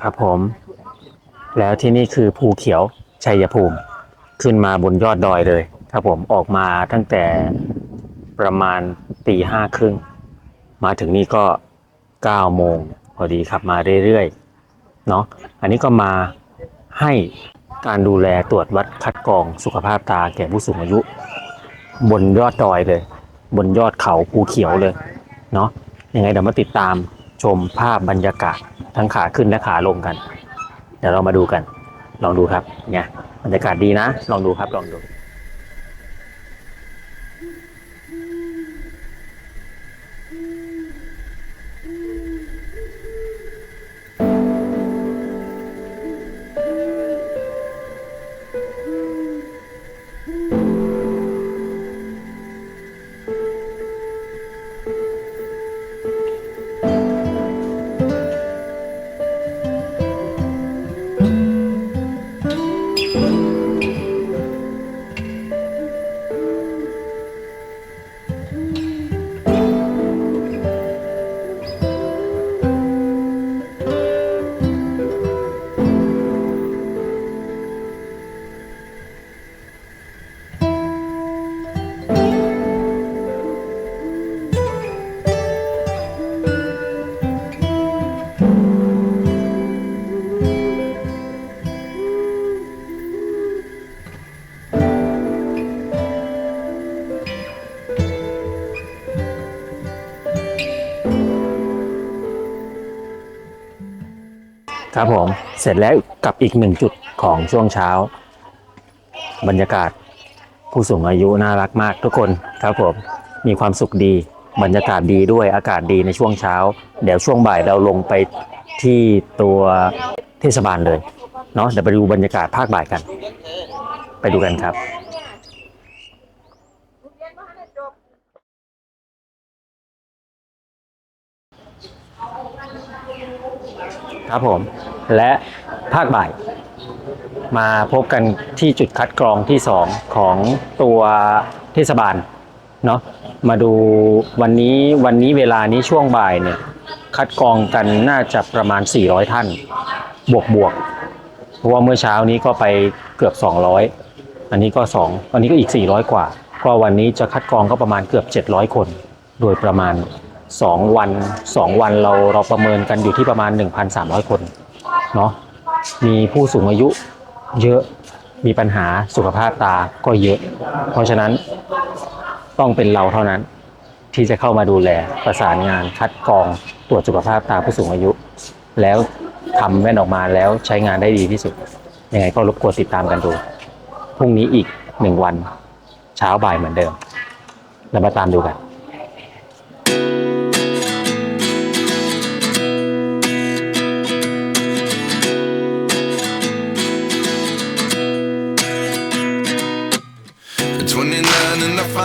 ครับผม แล้วที่นี่คือภูเขียวชัยภูมิ ขึ้นมาบนยอดดอยเลยครับผมออกมาตั้งแต่ประมาณตีห้าครึ่ง มาถึงนี่ก็เก้าโมงพอดีขับมาเรื่อยๆเนาะอันนี้ก็มาให้การดูแลตรวจวัดคัดกรองสุขภาพตาแก่ผู้สูงอายุ บนยอดดอยเลย บนยอดเขาภูเขียวเลยเนาะยังไงเดี๋ยวมาติดตาม ชมภาพบรรยากาศทั้งขาขึ้นและขาลงกัน เดี๋ยวเรามาดูกัน ลองดูครับเนี่ยบรรยากาศดีนะ ลองดูครับลองดู ครับผม เสร็จแล้วกับอีกหนึ่งจุดของช่วงเช้า บรรยากาศผู้สูงอายุน่ารักมากทุกคนครับผม มีความสุขดี บรรยากาศดีด้วยอากาศดีในช่วงเช้า เดี๋ยวช่วงบ่ายเราลงไปที่ตัวเทศบาลเลยเนาะเดี๋ยวไปดูบรรยากาศภาคบ่ายกัน ไปดูกันครับครับผม และภาคบ่าย มาพบกันที่จุดคัดกรองที่ 2 ของตัวเทศบาลเนาะมาดูวันนี้วันนี้เวลานี้ช่วงบ่ายเนี่ยคัดกรองกันน่าจะประมาณ 400 ท่าน บวกบวกเพราะว่าเมื่อเช้านี้ก็ไปเกือบ 200 อันนี้ก็ 2 อันนี้ก็อีก 400 กว่า ก็วันนี้จะคัดกรองก็ประมาณเกือบ 700 คน โดยประมาณ 2 วัน 2 วันเราเราประเมินกันอยู่ที่ประมาณ 1,300 คน เนาะมีผู้สูงอายุเยอะมีปัญหาสุขภาพตาก็เยอะ เพราะฉะนั้นต้องเป็นเราเท่านั้นที่จะเข้ามาดูแลประสานงานคัดกรองตรวจสุขภาพตาผู้สูงอายุ แล้วทำแว่นออกมาแล้วใช้งานได้ดีที่สุด ยังไงก็รบกวนติดตามกันดูพรุ่งนี้อีกหนึ่งวัน เช้าบ่ายเหมือนเดิมเรามาตามดูกัน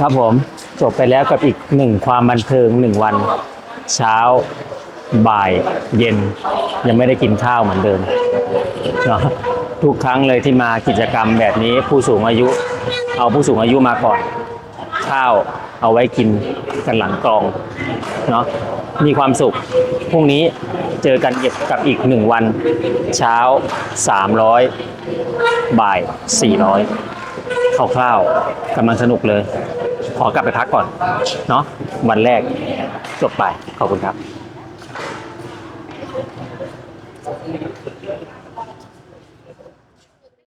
ครับผมจบไปแล้วกับอีกหนึ่งความบันเทิงหนึ่งวัน เช้าบ่ายเย็น ยังไม่ได้กินข้าวเหมือนเดิมเนาะทุกครั้งเลยที่มากิจกรรมแบบนี้ผู้สูงอายุ เอาผู้สูงอายุมาก่อน ข้าวเอาไว้กินกันหลังกองเนาะมีความสุขพรุ่งนี้เจอกันเก็บกับอีกหนึ่งวัน เช้า 300 บ่าย 400คร่าวๆกำลังสนุกเลย ขอกลับไปพักก่อนเนาะวันแรกจบไปขอบคุณครับ